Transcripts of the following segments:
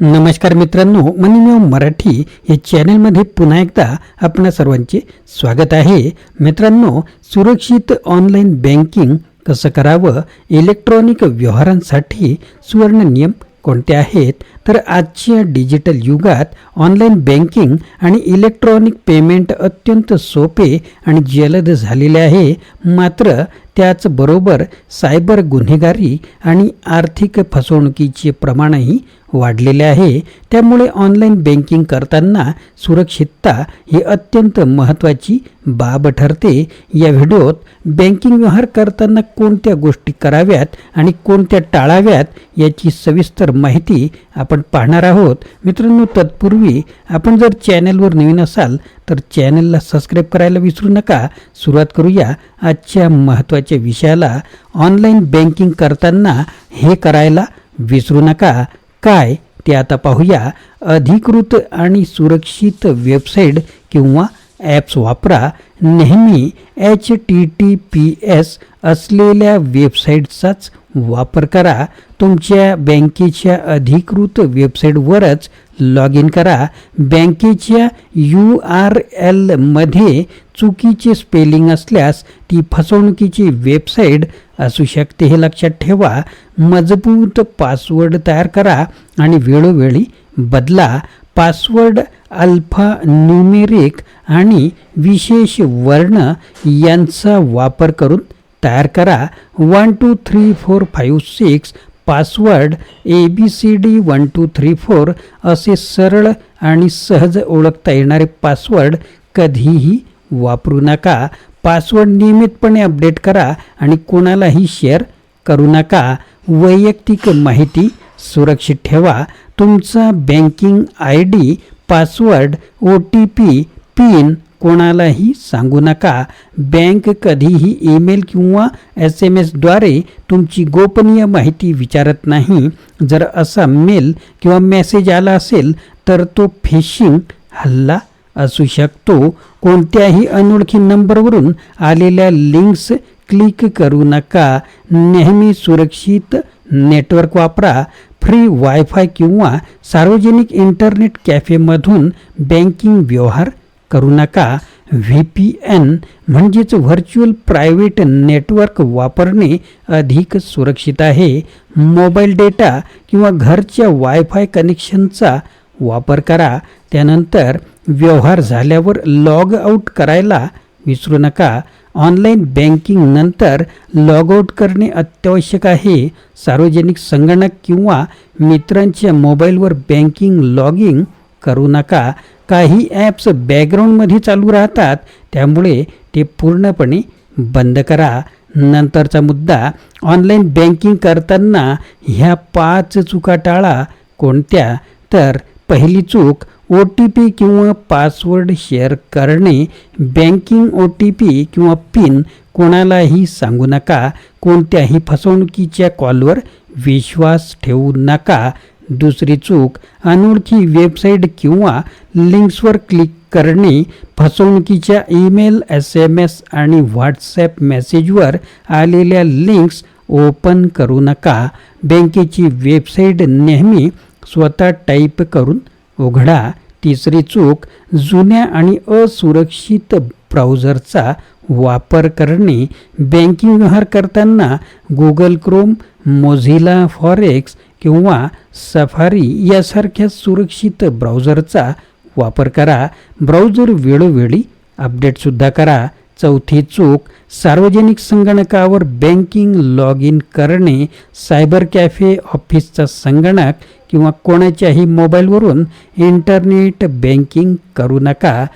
नमस्कार मित्रांनो मनीमेव मराठी या चॅनलमध्ये पुन्हा एकदा आपणा सर्वांचे स्वागत आहे. मित्रांनो सुरक्षित ऑनलाईन बँकिंग कसं करावं? इलेक्ट्रॉनिक व्यवहारांसाठी सुवर्ण नियम कोणते आहेत? तर आजच्या डिजिटल युगात ऑनलाईन बँकिंग आणि इलेक्ट्रॉनिक पेमेंट अत्यंत सोपे आणि जलद झालेले आहे. मात्र त्याचबरोबर सायबर गुन्हेगारी आणि आर्थिक फसवणुकीचे प्रमाणही वाढलेले आहे. त्यामुळे ऑनलाईन बँकिंग करताना सुरक्षितता ही अत्यंत महत्त्वाची बाब ठरते. या व्हिडिओत बँकिंग व्यवहार करताना कोणत्या गोष्टी कराव्यात आणि कोणत्या टाळाव्यात याची सविस्तर माहिती आपण पाहणार आहोत. मित्रांनो तत्पूर्वी आपण जर चॅनलवर नवीन असाल तर चॅनलला सबस्क्राईब करायला विसरू नका. सुरुवात करूया. आजच्या महत्त्वाच्या विषयाला ऑनलाईन बँकिंग करताना हे करायला विसरू नका. काय ते आता पाहूया. अधिकृत आणि सुरक्षित वेबसाईट किंवा ॲप्स वापरा. नेहमी H T T P S असलेल्या वेबसाईटचाच वापर करा. तुमच्या बँकेच्या अधिकृत वेबसाईटवरच लॉग इन करा. बँकेच्या यू आर एलमध्ये चुकीचे स्पेलिंग असल्यास ती फसवणुकीची वेबसाईट असू शकते हे लक्षात ठेवा. मजबूत पासवर्ड तयार करा आणि वेळोवेळी बदला. पासवर्ड अल्फा न्यूमेरिक आणि विशेष वर्ण यांचा वापर करून तयार करा. One two three four five six password A B C D one two three four असे सरळ आणि सहज ओळखता येणारे पासवर्ड कधीही वापरू नका. पासवर्ड नियमितपणे अपडेट करा आणि कोणालाही शेअर करू नका. वैयक्तिक माहिती सुरक्षित ठेवा. तुमचा banking I D password O T P pin कोणालाही सांगू नका. बँक कधीही ईमेल किंवा एस एम एसद्वारे तुमची गोपनीय माहिती विचारत नाही. जर असा मेल किंवा मेसेज आला असेल तर तो फिशिंग हल्ला असू शकतो. कोणत्याही अनोळखी नंबरवरून आलेल्या लिंक्स क्लिक करू नका. नेहमी सुरक्षित नेटवर्क वापरा. फ्री वायफाय किंवा सार्वजनिक इंटरनेट कॅफेमधून बँकिंग व्यवहार करू नका. व्ही पी एन म्हणजेच व्हर्च्युअल प्रायव्हेट नेटवर्क वापरणे अधिक सुरक्षित आहे. मोबाईल डेटा किंवा घरच्या वायफाय कनेक्शनचा वापर करा. त्यानंतर व्यवहार झाल्यावर लॉग आऊट करायला विसरू नका. ऑनलाईन बँकिंग नंतर लॉग आऊट करणे अत्यावश्यक आहे. सार्वजनिक संगणक किंवा मित्रांच्या मोबाईलवर बँकिंग लॉगिंग करू नका. काही ॲप्स बॅकग्राऊंडमध्ये चालू राहतात त्यामुळे ते पूर्णपणे बंद करा. नंतरचा मुद्दा ऑनलाईन बँकिंग करताना ह्या पाच चुका टाळा. कोणत्या? तर पहिली चूक ओ टी पी किंवा पासवर्ड शेअर करणे. बँकिंग ओ टी पी किंवा पिन कोणालाही सांगू नका. कोणत्याही फसवणुकीच्या कॉलवर विश्वास ठेवू नका. दुसरी चूक अनोळखी वेबसाईट किंवा लिंक्सवर क्लिक करणे फसवणुकीच्या ईमेल एस एम एस आणि व्हॉट्सॲप मेसेजवर आलेल्या लिंक्स ओपन करू नका. बँकेची वेबसाईट नेहमी स्वतः टाईप करून उघडा. तिसरी चूक जुन्या आणि असुरक्षित ब्राउझरचा वापर करणे. बँकिंग व्यवहार करताना गुगल क्रोम मोझिला फॉरेक्स किंवा सफारी यासारख्या सुरक्षित ब्राउझरचा वापर करा. ब्राउझर वेळोवेळी अपडेटसुद्धा करा. चौथी चूक सार्वजनिक संगणकावर बँकिंग लॉग इन करणे. सायबर कॅफे ऑफिसचा संगणक किंवा कोणाच्याही मोबाईलवरून इंटरनेट बँकिंग करू नका.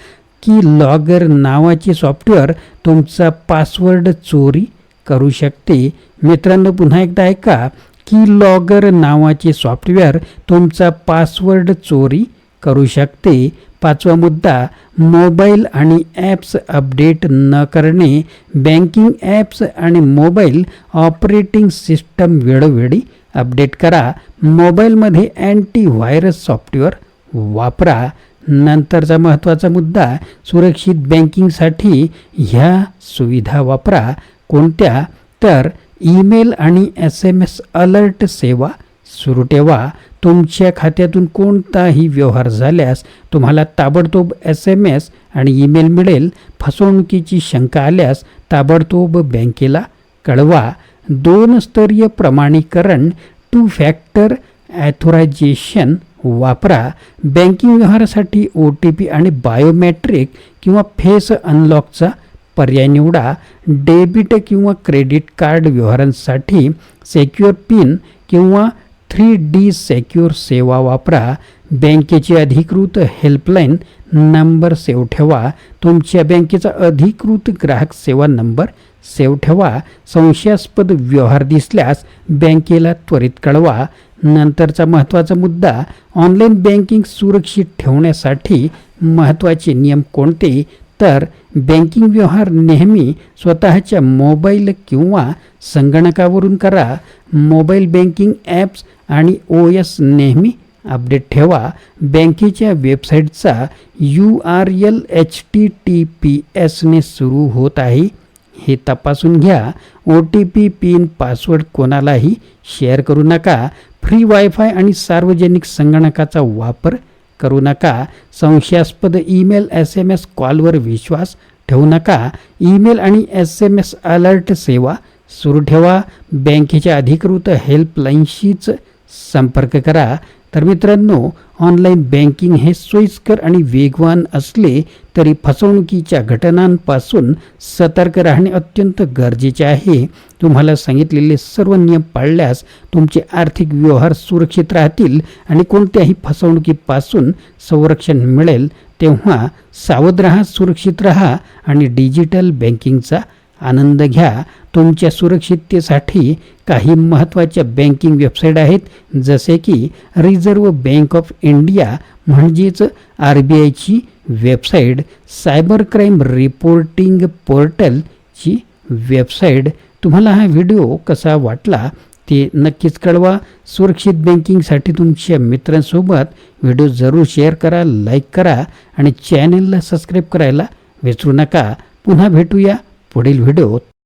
की लॉगर नावाचे सॉफ्टवेअर तुमचा पासवर्ड चोरी करू शकते. मित्रांनो पुन्हा एकदा ऐका. की लॉगर नावाचे सॉफ्टवेअर तुमचा पासवर्ड चोरी करू शकते. पाचवा मुद्दा मोबाईल आणि ॲप्स अपडेट न करणे बँकिंग ॲप्स आणि मोबाईल ऑपरेटिंग सिस्टम वेळोवेळी अपडेट करा. मोबाईलमध्ये अँटी व्हायरस सॉफ्टवेअर वापरा. नंतरचा महत्त्वाचा मुद्दा सुरक्षित बँकिंगसाठी ह्या सुविधा वापरा. कोणत्या? तर ईमेल आणि एस एम एस अलर्ट सेवा सुरू ठेवा. तुमच्या खात्यातून कोणताही व्यवहार झाल्यास तुम्हाला ताबडतोब एस एम एस आणि ईमेल मिळेल. फसवणुकीची शंका आल्यास ताबडतोब बँकेला कळवा. दोन स्तरीय प्रमाणीकरण टू फॅक्टर ॲथोरायझेशन वापरा. बँकिंग व्यवहारासाठी ओ टी पी आणि बायोमॅट्रिक किंवा फेस अनलॉकचा पर्याय निवडा डेबिट किंवा क्रेडिट कार्ड व्यवहारांसाठी सेक्युअर पिन किंवा थ्री डी सेक्युअर सेवा वापरा. बँकेची अधिकृत हेल्पलाईन नंबर सेव ठेवा. तुमच्या बँकेचा अधिकृत ग्राहक सेवा नंबर सेव ठेवा. संशयास्पद व्यवहार दिसल्यास बँकेला त्वरित कळवा. नंतरचा महत्त्वाचा मुद्दा ऑनलाईन बँकिंग सुरक्षित ठेवण्यासाठी महत्त्वाचे नियम कोणते? तर बँकिंग व्यवहार नेहमी स्वतःच्या मोबाईल किंवा संगणकावरून करा. मोबाईल बँकिंग ॲप्स आणि ओ एस नेहमी अपडेट ठेवा. बँकेच्या वेबसाईटचा U R L H T T P एसने सुरू होत आहे. हे तपासून घ्या. O T P pin password कोणालाही शेअर करू नका. फ्री वायफाय आणि सार्वजनिक संगणकाचा वापर करू नका. संशयास्पद ईमेल एस एम एस कॉलवर विश्वास ठेवू नका. ईमेल आणि एस एम एस अलर्ट सेवा सुरू ठेवा. बँकेच्या अधिकृत हेल्पलाईनशीच संपर्क करा. तर मित्रांनो ऑनलाईन बँकिंग हे सोयीस्कर आणि वेगवान असले तरी फसवणुकीच्या घटनांपासून सतर्क राहणे अत्यंत गरजेचे आहे. तुम्हाला सांगितलेले सर्व नियम पाळल्यास तुमचे आर्थिक व्यवहार सुरक्षित राहतील आणि कोणत्याही फसवणुकीपासून संरक्षण मिळेल तेव्हा सावध राहा सुरक्षित राहा आणि डिजिटल बँकिंगचा आनंद घ्या. तुमच्या सुरक्षिततेसाठी काही महत्त्वाच्या बँकिंग वेबसाईट आहेत जसे की रिझर्व्ह बँक ऑफ इंडिया म्हणजेच आर बी आयची वेबसाईट सायबर क्राईम रिपोर्टिंग पोर्टलची वेबसाईट. तुम्हाला हा व्हिडिओ कसा वाटला ते नक्कीच कळवा. सुरक्षित बँकिंगसाठी तुमच्या मित्रांसोबत व्हिडिओ जरूर शेअर करा लाईक करा आणि चॅनलला सबस्क्राईब करायला विसरू नका. पुन्हा भेटूया. पुढील व्हिडिओ